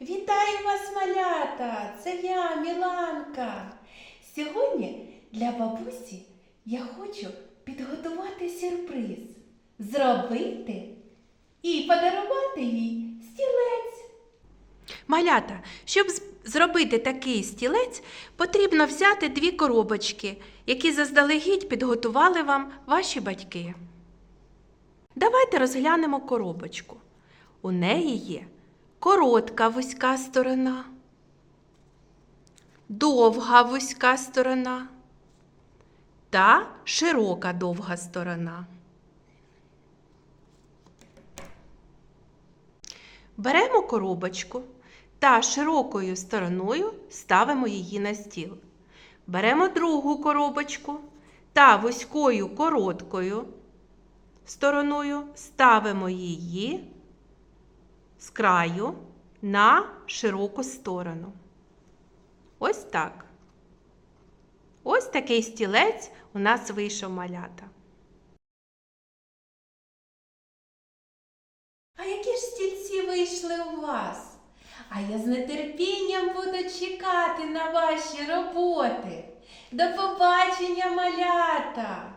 Вітаю вас, малята! Це я, Міланка. Сьогодні для бабусі я хочу підготувати сюрприз, зробити і подарувати їй стілець. Малята, щоб зробити такий стілець, потрібно взяти дві коробочки, які заздалегідь підготували вам ваші батьки. Давайте розглянемо коробочку. У неї є коротка вузька сторона, довга вузька сторона та широка довга сторона. Беремо коробочку та широкою стороною ставимо її на стіл. Беремо другу коробочку та вузькою короткою стороною ставимо її з краю на широку сторону. Ось так. Ось такий стілець у нас вийшов малята. А які ж стільці вийшли у вас? А я з нетерпінням буду чекати на ваші роботи. До побачення, малята!